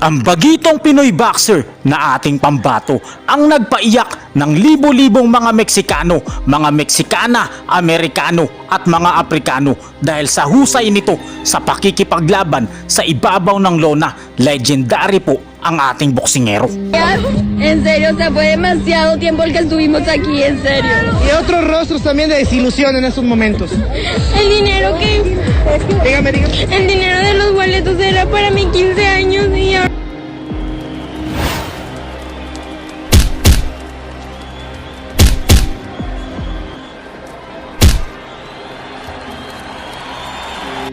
Ang bagitong Pinoy boxer na ating pambato ang nagpaiyak ng libo-libong mga Meksikano, mga Meksikana, Amerikano at mga Aprikano dahil sa husay nito sa pakikipaglaban sa ibabaw ng lona. Legendary po ang ating boksingero. En serio, o sea, fue demasiado tiempo el que estuvimos aquí, en serio. Y otros rostros también de desilusión en estos momentos. El dinero que... Dígame, dígame. El dinero de los boletos era para mis 15 años y ahora...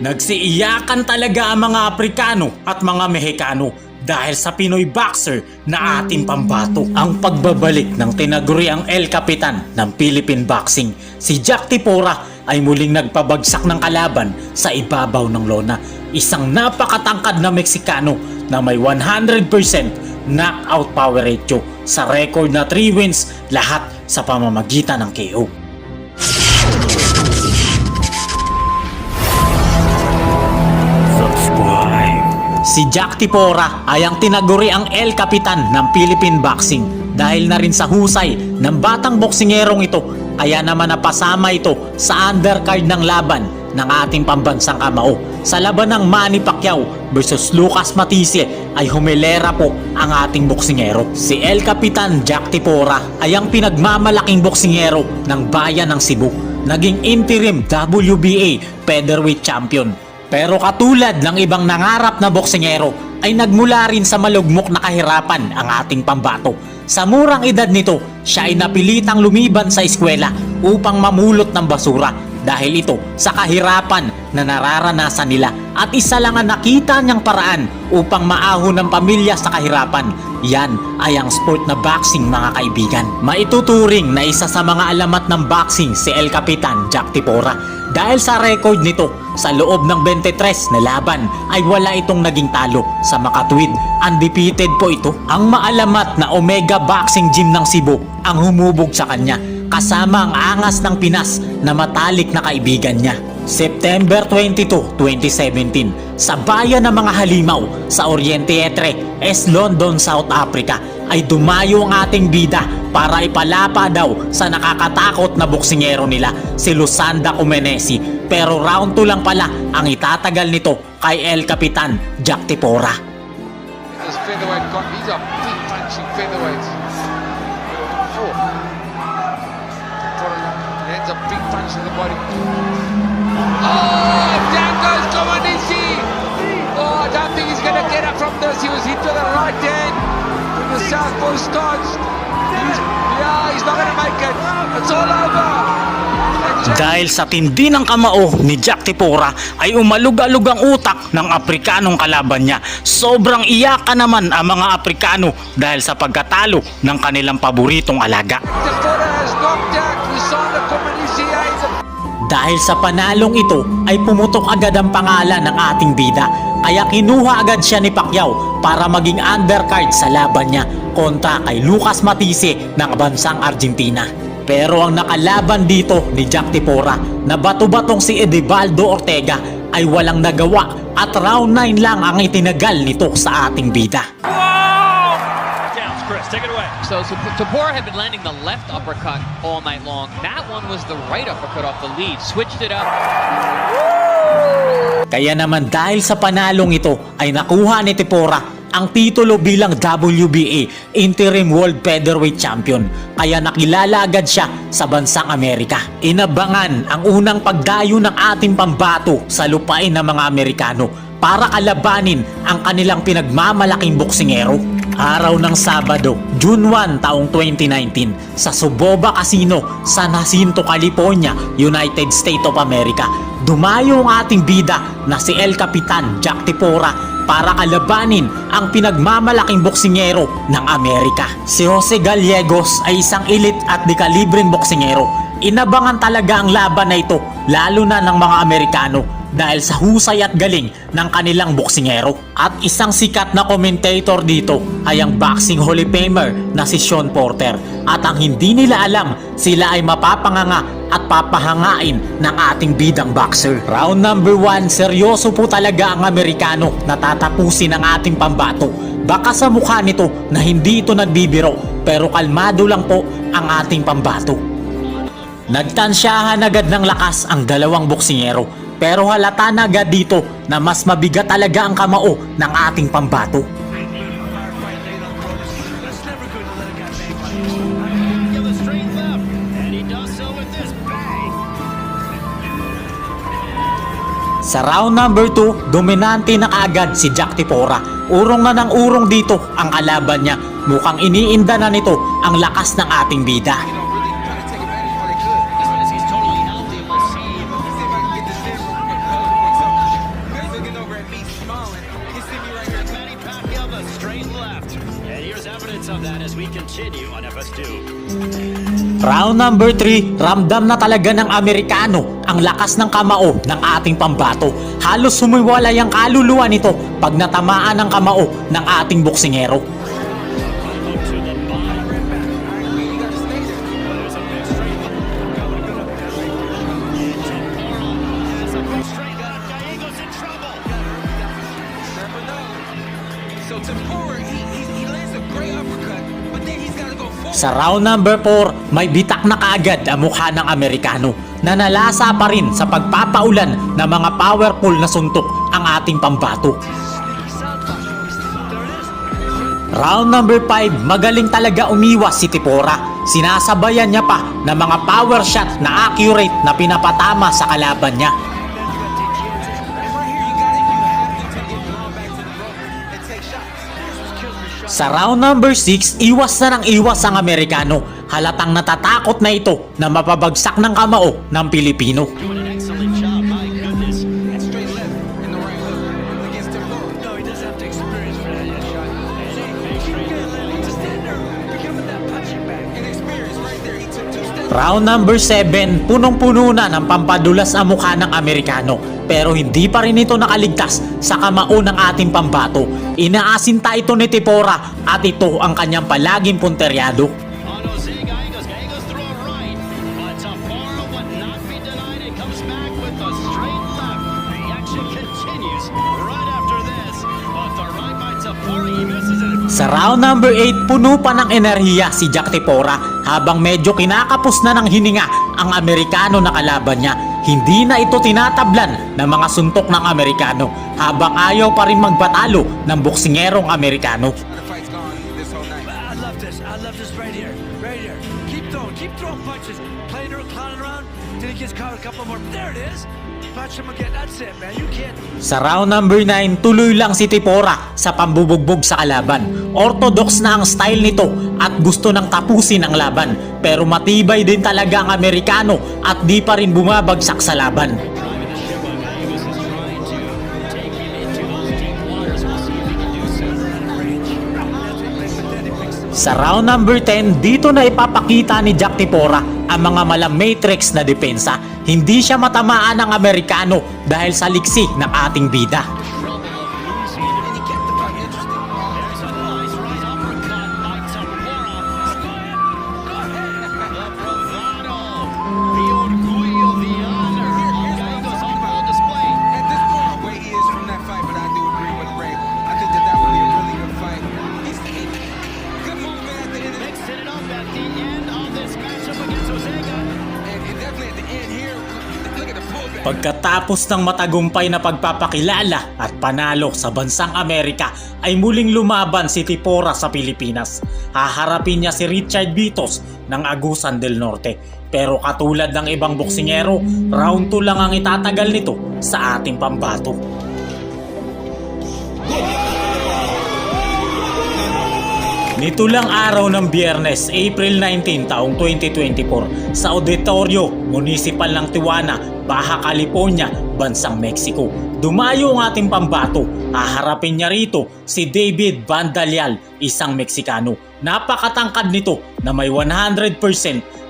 Nagsiiyakan talaga ang mga Aprikano at mga Mexicano dahil sa Pinoy boxer na ating pambato. Ang pagbabalik ng tinaguriang El Capitan ng Philippine Boxing, si Jack Tipora ay muling nagpabagsak ng kalaban sa ibabaw ng lona. Isang napakatangkad na Meksikano na may 100% knockout power ratio sa record na 3 wins lahat sa pamamagitan ng KO. Si Jack Tipora ay ang tinaguri ang El Capitan ng Philippine Boxing dahil na rin sa husay ng batang boksingerong ito kaya naman napasama ito sa undercard ng laban ng ating pambansang kamao. Sa laban ng Manny Pacquiao versus Lucas Matisse ay humilera po ang ating boksingero. Si El Capitan Jack Tipora ay ang pinagmamalaking boksingero ng bayan ng Cebu. Naging interim WBA featherweight champion pero katulad ng ibang nangarap na boksingero ay nagmula rin sa malugmok na kahirapan ang ating pambato. Sa murang edad nito, siya ay napilitang lumiban sa eskwela upang mamulot ng basura dahil ito sa kahirapan na nararanasan nila at isa lang ang nakita niyang paraan upang maahon ng pamilya sa kahirapan. Yan ay ang sport na boxing mga kaibigan. Maituturing na isa sa mga alamat ng boxing si El Capitan Jack Tipora dahil sa record nito sa loob ng 23 na laban ay wala itong naging talo sa makatwid. Undefeated po ito. Ang maalamat na Omega Boxing Gym ng Cebu ang humubog sa kanya kasama ang angas ng Pinas na matalik na kaibigan niya. September 22, 2017, sa bayan ng mga halimaw sa Oriente Etre, es London, South Africa, ay dumayo ang ating bida para ipalapa daw sa nakakatakot na boksingero nila, si Lusanda Kumenesi. Pero round 2 lang pala ang itatagal nito kay El Capitan Jack Tipora. Lands a big punch to the body. Oh, down goes Comanisi. Oh, I don't think he's going to get up from this. He was hit to the right hand with the southpaw stance. He's, yeah, he's not going to make it. It's all over. Dahil sa tindi ng kamao ni Jack Tipora ay umalug-alug ang utak ng Aprikanong kalaban niya. Sobrang iyakan naman ang mga Aprikano dahil sa pagkatalo ng kanilang paboritong alaga. Dakota has knocked Dahil sa panalong ito ay pumutok agad ang pangalan ng ating bida kaya kinuha agad siya ni Pacquiao para maging undercard sa laban niya kontra kay Lucas Matisse ng bansang Argentina. Pero ang nakalaban dito ni Jack Tipora na bato-batong si Edivaldo Ortega ay walang nagawa at round 9 lang ang itinagal nito sa ating bida. Chris, take it away. So, so Tabor had been landing the left uppercut all night long. That one was the right uppercut off the lead. Switched it up. Kaya naman dahil sa panalong ito ay nakuha ni Tipora ang titulo bilang WBA Interim World Featherweight Champion kaya nakilala agad siya sa bansang Amerika. Inabangan ang unang pagdayo ng ating pambato sa lupain ng mga Amerikano para kalabanin ang kanilang pinagmamalaking boksingero. Araw ng Sabado, June 1 taong 2019 sa Suboba Casino, San Jacinto, California, United States of America. Dumayo ang ating bida na si El Capitan Jack Tipora para kalabanin ang pinagmamalaking boksingero ng Amerika. Si Jose Gallegos ay isang elite at di kalibreng boksingero. Inabangan talaga ang laban na ito lalo na ng mga Amerikano dahil sa husay at galing ng kanilang boksingero. At isang sikat na commentator dito ay ang boxing Hall of Famer na si Sean Porter. At ang hindi nila alam, sila ay mapapanganga at papahangain ng ating bidang boxer. Round number 1, seryoso po talaga ang Amerikano na tatapusin ang ating pambato. Baka sa mukha nito na hindi ito nagbibiro pero kalmado lang po ang ating pambato. Nagtansyahan agad ng lakas ang dalawang boksingero pero halata na agad dito na mas mabigat talaga ang kamao ng ating pambato. Sa round number 2, dominante na kaagad si Jack Tipora. Urong na ng urong dito ang kalaban niya. Mukhang iniinda na nito ang lakas ng ating bida. And here's evidence of that as we continue on FS2. Round number 3, ramdam na talaga ng Amerikano ang lakas ng kamao ng ating pambato. Halos sumiwalay ang kaluluwa nito pag natamaan ang kamao ng ating boksingero. Sa round number 4, may bitak na kaagad ang mukha ng Amerikano na nalasa pa rin sa pagpapaulan ng mga powerful na suntok ang ating pambato. Round number 5, magaling talaga umiwas si Tipora. Sinasabayan niya pa ng mga power shot na accurate na pinapatama sa kalaban niya. Sa round number 6, iwas na ng iwas ang Amerikano. Halatang natatakot na ito na mapabagsak ng kamao ng Pilipino. Round number 7, punong-puno na ng pampadulas ang mukha ng Amerikano. Pero hindi pa rin ito nakaligtas sa kamao ng ating pambato. Inaasinta ito ni Tipora at ito ang kanyang palaging punteryado. Sa round number 8, puno pa ng enerhiya si Jack Tipora habang medyo kinakapos na ng hininga ang Amerikano na kalaban niya. Hindi na ito tinatablan ng mga suntok ng Amerikano habang ayaw pa rin magbatalo ng boksingerong Amerikano. This. I love this right here. Right here. Keep throwing. Keep throwing punches. Playing around, clowning around. Till he gets caught a couple more. There it is. Punch him again. That's it, man. You can't. Sa round number 9, tuloy lang si Tipora sa pambubugbog sa kalaban. Orthodox na ang style nito at gusto nang tapusin ang laban. Pero matibay din talaga ang Amerikano at di pa rin bumabagsak sa laban. Sa round number 10, dito na ipapakita ni Jack Tipora ang mga mala matrix na depensa. Hindi siya matamaan ng Amerikano dahil sa liksi ng ating bida. Pagkatapos ng matagumpay na pagpapakilala at panalo sa bansang Amerika ay muling lumaban si Tipora sa Pilipinas. Haharapin niya si Richard Vitos ng Agusan del Norte. Pero katulad ng ibang boksingero, round 2 lang ang itatagal nito sa ating pambato. Nito lang araw ng biyernes, April 19 taong 2024 sa Auditorio Municipal ng Tijuana, Baja California, Bansang Mexico. Dumayo ang ating pambato haharapin niya rito si David Vandalial, isang Meksikano. Napakatangkad nito na may 100%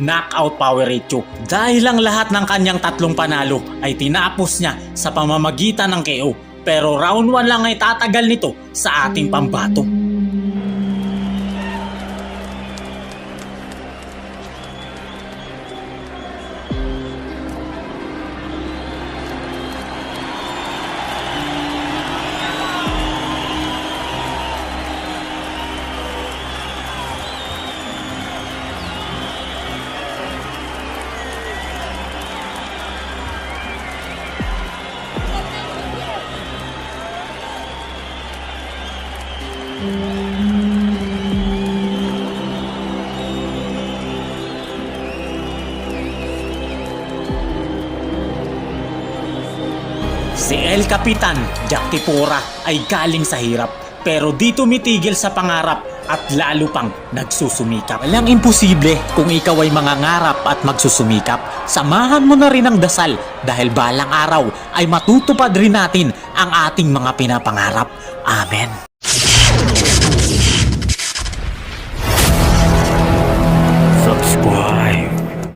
knockout power ratio. Dahil ang lahat ng kanyang tatlong panalo ay tinapos niya sa pamamagitan ng KO. Pero round 1 lang ay tatagal nito sa ating pambato. El Capitan Jack Tipora ay galing sa hirap pero di tumitigil sa pangarap at lalo pang nagsusumikap. Walang imposible kung ikaw ay mangangarap at magsusumikap. Samahan mo na rin ang dasal dahil balang araw ay matutupad rin natin ang ating mga pinapangarap. Amen.